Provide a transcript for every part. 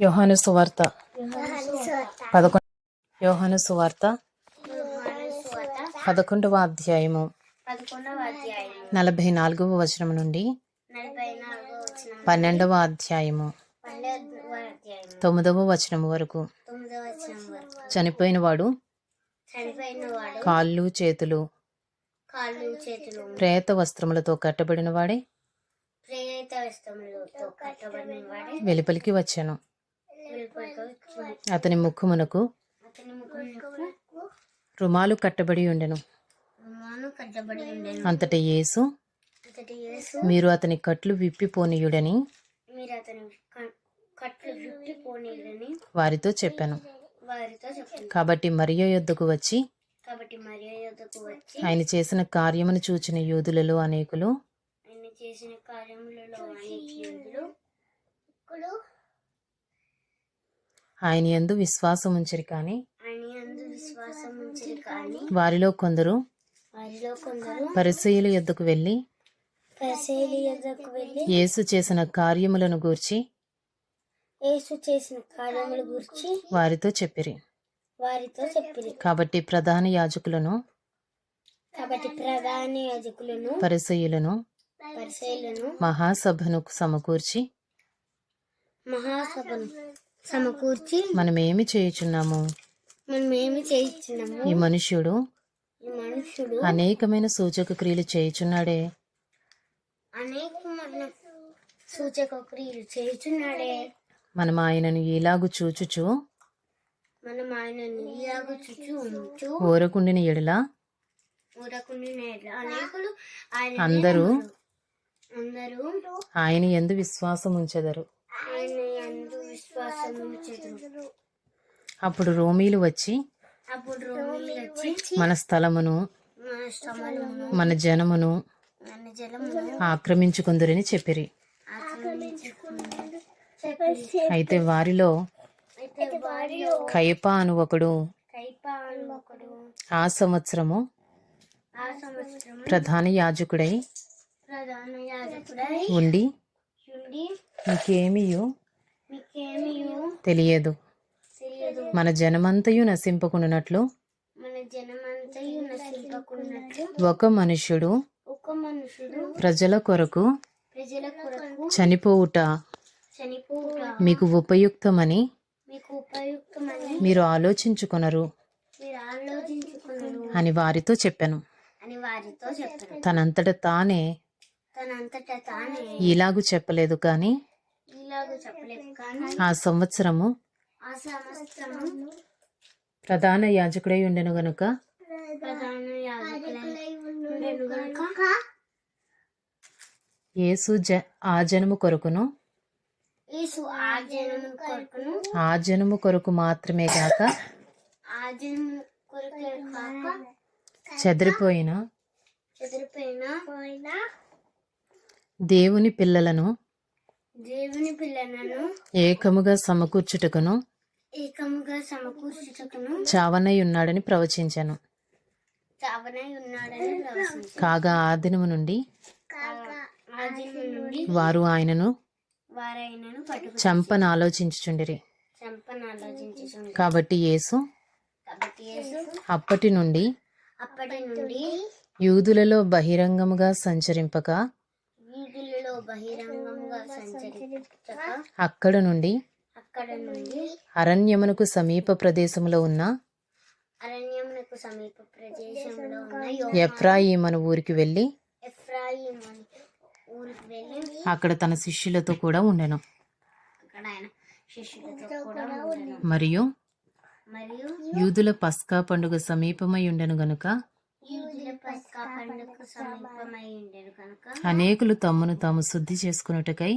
యోహాను సువార్త. యోహాను సువార్త. పదకొండవ అధ్యాయము. నలభై నాలుగవ వచనం నుండి పన్నెండవ అధ్యాయము. తొమ్మిదవ వచనం వరకు. చనిపోయిన వాడు కాళ్ళు చేతులు ప్రేత వస్త్రములతో కట్టబడిన వాడే వెలుపలికి వచ్చాను. అతని ముఖమునకు రుమాలు కట్టబడి ఉండెను. అంతట యేసు మీరు అతని కట్లు విప్పిపోనీయుడని వారితో చెప్పాను. కాబట్టి మరియ యొద్దకు వచ్చి ఆయన చేసిన కార్యమును చూచిన యూదులలో అనేకులు చేసిన కార్యములలో ఆయన యందు విశ్వాసం ఉంచరి కానీ వారిలో కొందరు పరిశీలి యొద్దకు వెళ్ళి యేసు చేసిన కార్యములను గూర్చి యేసు చేసిన కార్యముల గురించి వారితో చెప్పిరి. వారితో చెప్పిరి. కాబట్టి ప్రధాన యాజకులను కాబట్టి ప్రధాన యాజకులను పరిసయులను మహాసభను సమకూర్చి మహాసభను సమకూర్చి చేయుచున్నాము? మనం ఏమి చేయించినాము ఈ మనుష్యుడు అనేకమైన సూచక క్రియలు చేయుచున్నాడే. అనేకమైన సూచక క్రియలు చేయుచున్నాడే. మనం ఆయనను ఇలాగు చూచుచు మనం ఆయనను ఇలాగ చుచూ ఉంచు. ఊరకుండిన ఎడల అనేకులు ఆయన అందరూ అందరూ ఆయన ఎందు విశ్వాసం ఉంచెదరు అప్పుడు రోమీలు వచ్చి మన స్థలమును మన జనమును ఆక్రమించుకుందరని చెప్పిరి. అయితే వారిలో కైపా అను ఒకడు ఆ సంవత్సరము ప్రధాన యాజకుడై ఉండి మీకేమియు? తెలియదు. మన జనమంతయు నశింపకున్నట్లు ఒక మనుషుడు ప్రజల కొరకు చనిపోవుట మీకు ఉపయుక్తమని మీరు ఆలోచించుకున్నారు అని వారితో చెప్పాను. తనంతట తానే ఇలాగూ చెప్పలేదు కానీ ఆ సంవత్సరము ప్రధాన యాజకుడై ఉండెను గనుక యేసు జ ఆ జనము కొరకును ఆ జనము కొరకు మాత్రమే కాక చెదిరిపోయినా దేవుని పిల్లలను దేవుని పిల్లలను ఏకముగా సమకూర్చుటకును ఏకముగా సమకూర్చుటకును చావనై ఉన్నాడని ప్రవచించాను. చావనై ఉన్నాడని కాగా ఆ దినము నుండి వారు ఆయనను వారైనను పట్టుకు చంపని ఆలోచించుచుండిరి. చంపని ఆలోచించుచుండ్రు. కాబట్టి యేసు కాబట్టి యేసు అప్పటి నుండి అప్పటి నుండి యూదులలో బహిరంగముగా సంచరింపక బహిరంగంగా సంచరించక అక్కడ నుండి అక్కడ నుండి అరణ్యమునకు సమీప ప్రదేశములో ఉన్న అరణ్యమునకు సమీప ప్రదేశంలో ఉన్న యో- ఎఫ్రాయిమను ఊరికి వెళ్ళి ఎఫ్రాయిం అనే ఊరికి వెళ్ళి అక్కడ తన శిష్యులతో కూడా ఉండెను. అక్కడ ఆయన శిష్యులతో కూడా ఉండెను. మరియు మరియు యూదుల పస్కా పండుగ సమీపమై ఉండెను గనుక అనేకులు తమ్మును తాము శుద్ధి చేసుకున్నట్టుకై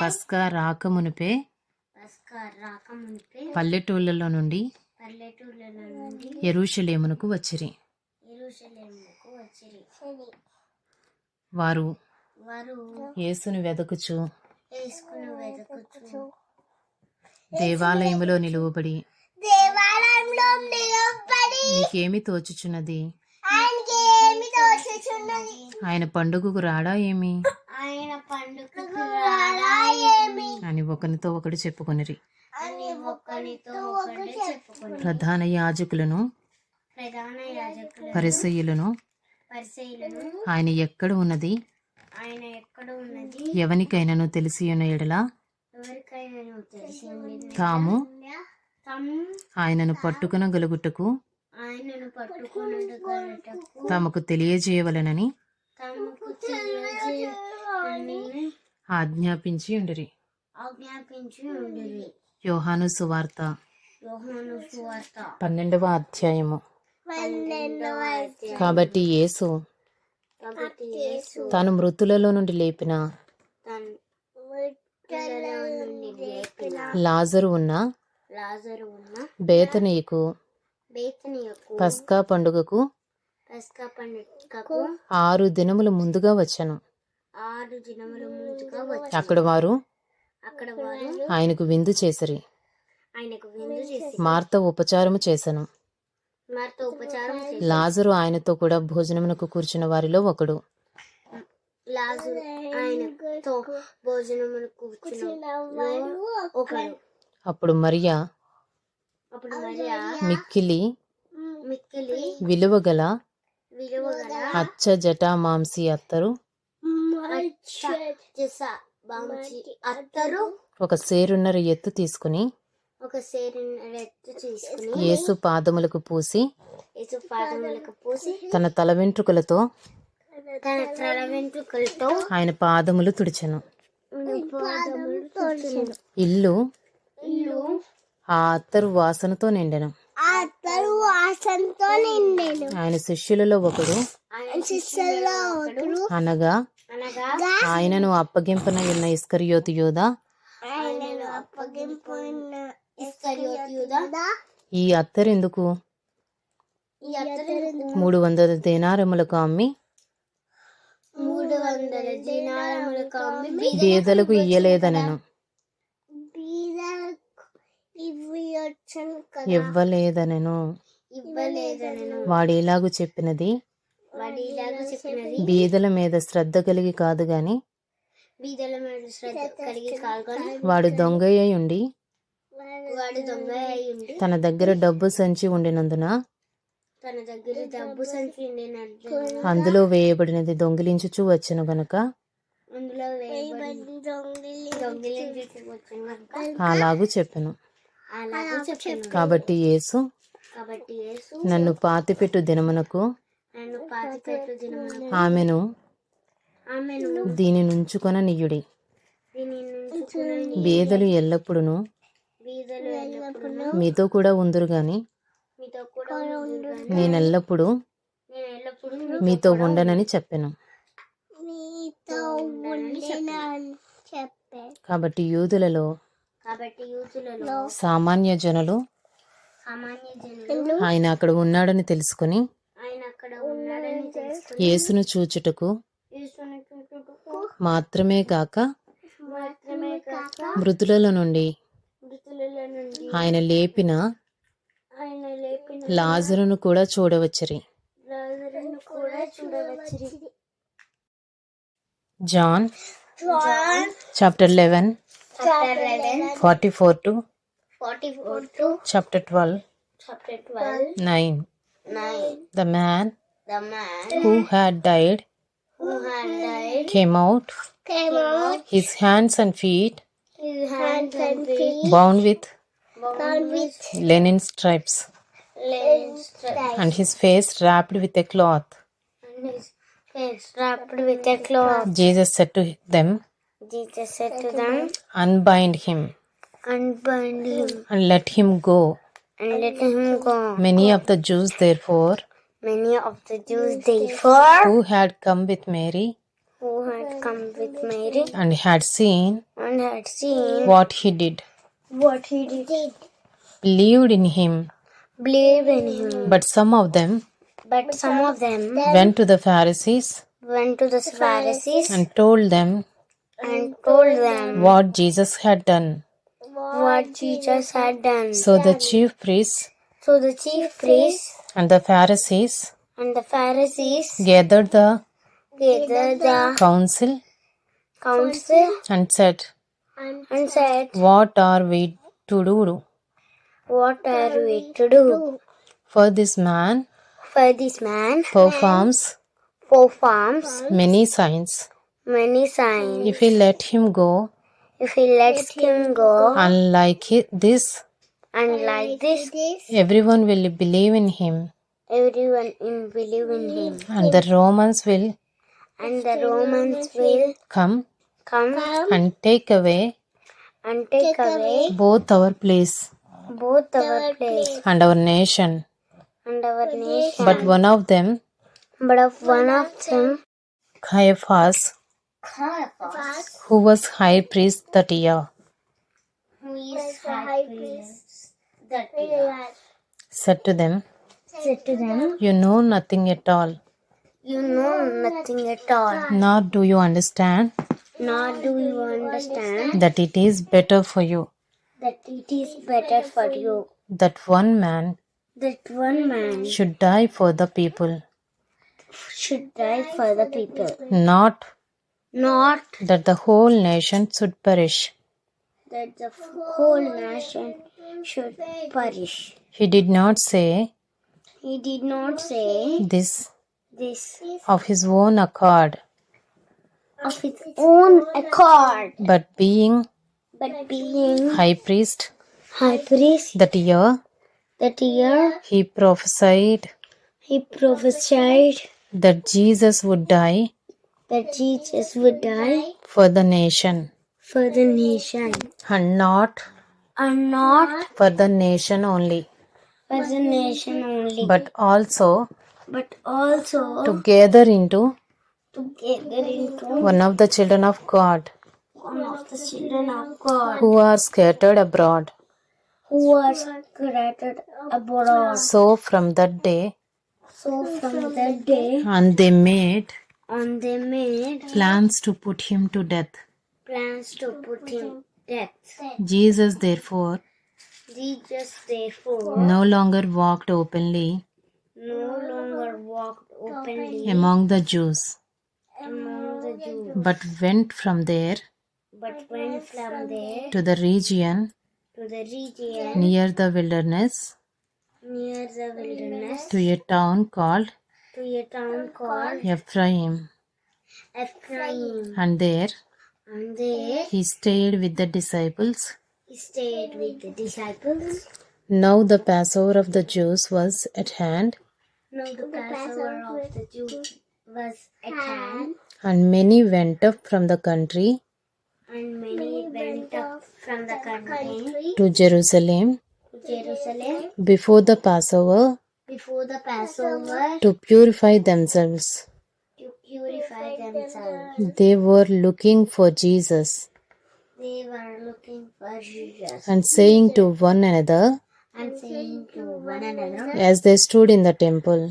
పస్కా రాకమునిపే పల్లెటూళ్ళలో నుండి ఎరుషలేమునకు వచ్చిరి. వారు యేసును వెదకుచు దేవాలయములో నిలువబడి దేవాలయంలో నిలబడి నీకేమి తోచుచున్నది? ఆయన పండుగకు రాడా ఏమి? ఆయన పండుగ పండుగకు రారా ఏమి? అని ఒకరితో ఒకడు చెప్పుకొనిరి. అని ఒకరితో చెప్పుకుని ప్రధాన యాజకులను ప్రధాన యాజకులు పరిసయ్యులను పరిశీలను ఆయన ఎక్కడ ఉన్నది? ఆయన ఎక్కడ ఉన్నది? ఎవనికైనాను తెలిసి ఉన్న ఎడల? తెలిసి తాము ఆయనను పట్టుకున గలుగుటకు తమకు తెలియజేయవలనని ఆజ్ఞాపించి ఉండరి. యోహాను సువార్త పన్నెండవ అధ్యాయము. కాబట్టి యేసు తాను మృతులలో నుండి లేపిన లాజరు ఉన్న లాజరు ఉన్న బేతనీయకు బేతనియకు పస్కా పండుగకు పస్కా పండుగకు ఆరు దినములు ముందుగా వచ్చాను. ఆరు దినముల ముందుగా వచ్చి అక్కడ వారు అక్కడ వారు ఆయనకు విందు చేసిరి. ఆయనకు విందు చేసి మార్త ఉపచారము చేసెను. వారితో ఉపచారం లాజరు ఆయనతో కూడా భోజనమునకు కూర్చున్న వారిలో ఒకడు. లాజు ఆయనతో భోజనమును కూర్చున్న ఒకడు. అప్పుడు మరియా మిక్కిలి విలువగల అచ్చ జటా మాంసి అత్తరు. ఒక సేరున్నర ఎత్తు తీసుకుని ఒక యేసు పాదములకు పూసి యేసు పాదములకు పూసి తన తల వెంట్రుకలతో తన తల వెంట్రుకలతో ఆయన పాదములు తోడుచెను. ఇల్లు ఇల్లు ఆ అత్తరు వాసనతో నిండెను. వాసనతో నిండెను. ఆయన శిష్యులలో ఒకడు. ఆయన శిష్యుల్లో ఒకడు. అనగా అనగా ఆయనను అప్పగింపన ఉన్న ఇస్కరియోతు యోధ. ఆయనను అప్పగింపున్న ఇస్కరియోతు యూదా ఈ అత్తరెందుకు? ఈ అత్తరు మూడు వందల దేనారములకు అమ్మి మూడు వందల దినారములకు అమ్మి బీదలకు ఇయ్యలేదనెను. ఇవ్వలేదనెను. వాడు ఇలాగూ చెప్పినది. బీదల మీద శ్రద్ధ కలిగి కాదు గాని వాడు దొంగ ఉండి తన దగ్గర డబ్బు సంచి ఉండినందున అందులో వేయబడినది దొంగిలించుచు వచ్చను గనుక అలాగూ చెప్పను. కాబట్టి యేసు నన్ను పాతిపెట్టు దినమునకు ఆమెను దీని నుంచుకొన నియుడి బేదలు ఎల్లప్పుడును మీతో కూడా ఉందరు గాని నేనెల్లప్పుడు మీతో ఉండనని చెప్పాను. కాబట్టి యూదులలో సామాన్య జనులు ఆయన అక్కడ ఉన్నాడని తెలుసుకుని యేసును చూచుటకు మాత్రమే కాక మృతులలో నుండి ఆయన లేపిన లాజరును కూడా చూడవచ్చరి. John chapter eleven Chapter 11. 44 to 44 to chapter 12. Chapter 12. 9. 9. The man The man who had died who had died came out, came out, his hands and feet his hands and feet bound with bound with linen stripes, linen stripes, and his face wrapped with a cloth. and his face wrapped with a cloth. Jesus said to them, Jesus said to them, Unbind him Unbind him and let him go. and let him go. Many of the Jews, therefore, Many of the Jews, therefore, who had come with Mary who had come with Mary and had seen and had seen what he did, what he did, believed in him. believed in him. But some of them But some of them went to the Pharisees went to the Pharisees and told them and told them what Jesus had done. what Jesus had done. So the chief priests So the chief priests and the Pharisees and the Pharisees gathered the gathered the council counts and said, and said, What are we to do? What are we to do? For this man For this man performs performs many signs. Many signs. If we let him go, If he lets him go, unlike it- this, unlike this, everyone will believe in him, everyone in believe in him, and the Romans will and the Romans will come come and take away and take away both our place both our place and our nation. and our nation. But one of them, But of one of them, Caiaphas, who was high priest that year, who is high priest, that year, said to them, said to them, You know nothing at all, You know nothing at all, nor do you understand nor do you understand that it is better for you. that it is better for you. That one man that one man should die for the people, should die for the people, not not that the whole nation should perish. that the whole nation should perish. He did not say He did not say this this of his own accord, of his own accord, but being but being high priest high priest that year, that year he prophesied he prophesied that Jesus would die that Jesus would die for the nation. for the nation. And not and not for the nation only, for the nation only, but also but also to gather into to gather into one of the children of God. one of the children of God. Who are scattered abroad. who are scattered abroad. So from that day So from that day on, they made on, they made plans to put him to death. plans to put him death. Jesus, therefore, Jesus therefore no longer walked openly no longer walked openly among the Jews, among the Jews, but went from there but went from there to the region to the region near the wilderness near the wilderness to a town called to a town called Ephraim, Ephraim. and there? And there? He stayed with the disciples. he stayed with the disciples. Now the Passover of the Jews was at hand, Now the Passover of the Jews was at hand, and many went up from the country and many went up from the country to Jerusalem. to Jerusalem. Before the Passover before the Passover to purify themselves. to purify themselves. They were looking for Jesus They were looking for Jesus and saying to one another and saying to one another as they stood in the temple,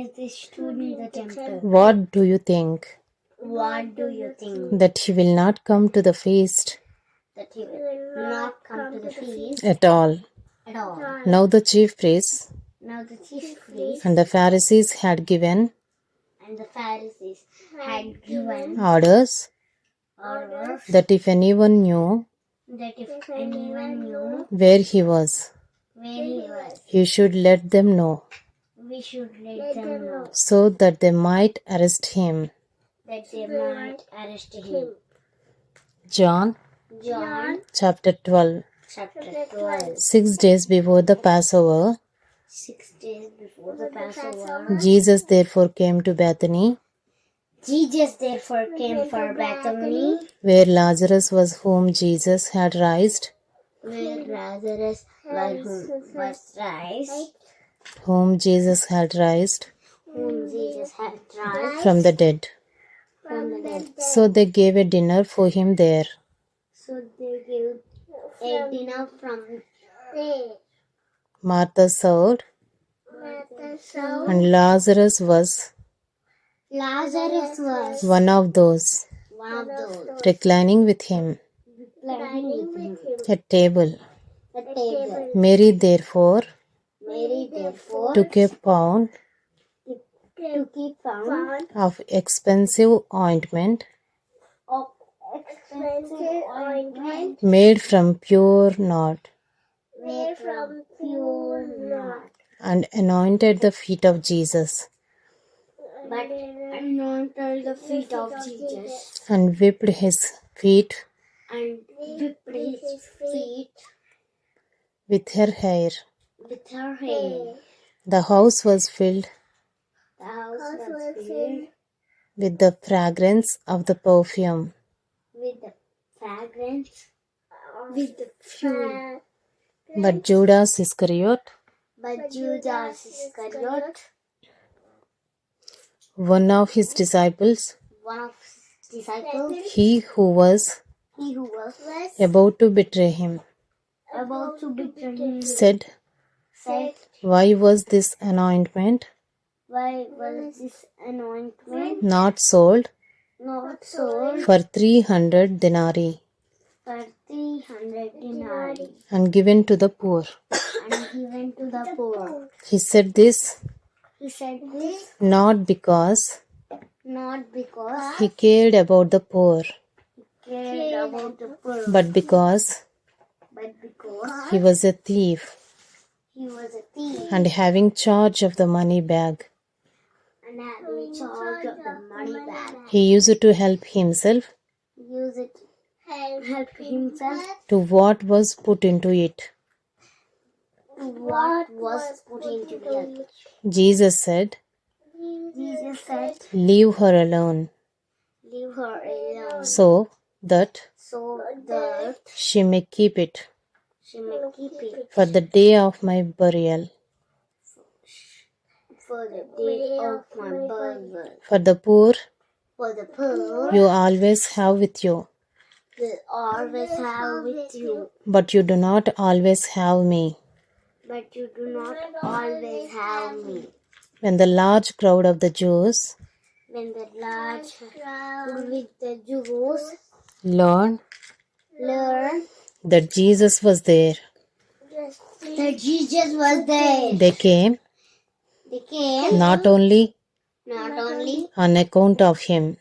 as they stood in the temple, What do you think? What do you think? That he will not come to the feast That he will not come to the feast at all? at all. Now the chief priests Now the chief priests and the Pharisees had given and the Pharisees had given orders orders that if anyone knew that if anyone knew where he was, where he was, he should let them know, we should let them know so that they might arrest him. that they might arrest him. John John chapter 12. chapter 12. Six days before the Passover, Six days before the Passover, Jesus therefore came to Bethany, Jesus therefore came for Bethany, where Lazarus was, whom Jesus had raised, where Lazarus was, was raised, whom Jesus had raised whom Jesus had raised from the dead. from the dead. So they gave a dinner for him there. So they gave a dinner from there. Martha served, So and Lazarus was Lazarus was one of those one of those. reclining with him lying with him. at table. at table. Mary therefore Mary therefore took a pound took a pound of expensive ointment of expensive ointment made from pure nard, from and anointed the feet of Jesus, but anointed the feet of Jesus and whipped his feet and whipped his feet with her hair. with her hair. The house was filled The house was filled with the fragrance of the perfume. with the fragrance, with the fuel. But Judas Iscariot, But Judas Iscariot, one of his disciples, one of his disciples, he who was he who was about to betray him, about to betray him, said, said, Why was this anointment? Why was this anointment? Not sold not sold for three hundred denarii three hundred denarii and given to the poor? and given to the poor? He said this He said this not because not because he cared about the poor, he cared about the poor, but because but because he was a thief he was a thief and having charge of the money bag. and having charge of the money bag. He used it to help himself Use it help himself to what was put into it. what was put into it. Jesus said, Jesus said, Leave her alone, Leave her alone so that so that she may keep it she may keep it for the day of my burial. for the day of my burial. For the poor For the poor you always have with you, will always have with you, but you do not always have me. but you do not always have me. When the large crowd of the Jews When the large crowd with the Jews learned learned that Jesus was there, that Jesus was there, they came they came not only not only on account of him,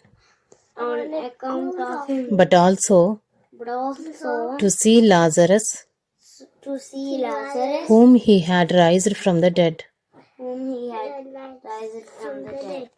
on account of him, but also but also to see Lazarus, to see Lazarus, whom he had raised from the dead. whom he had raised from the dead.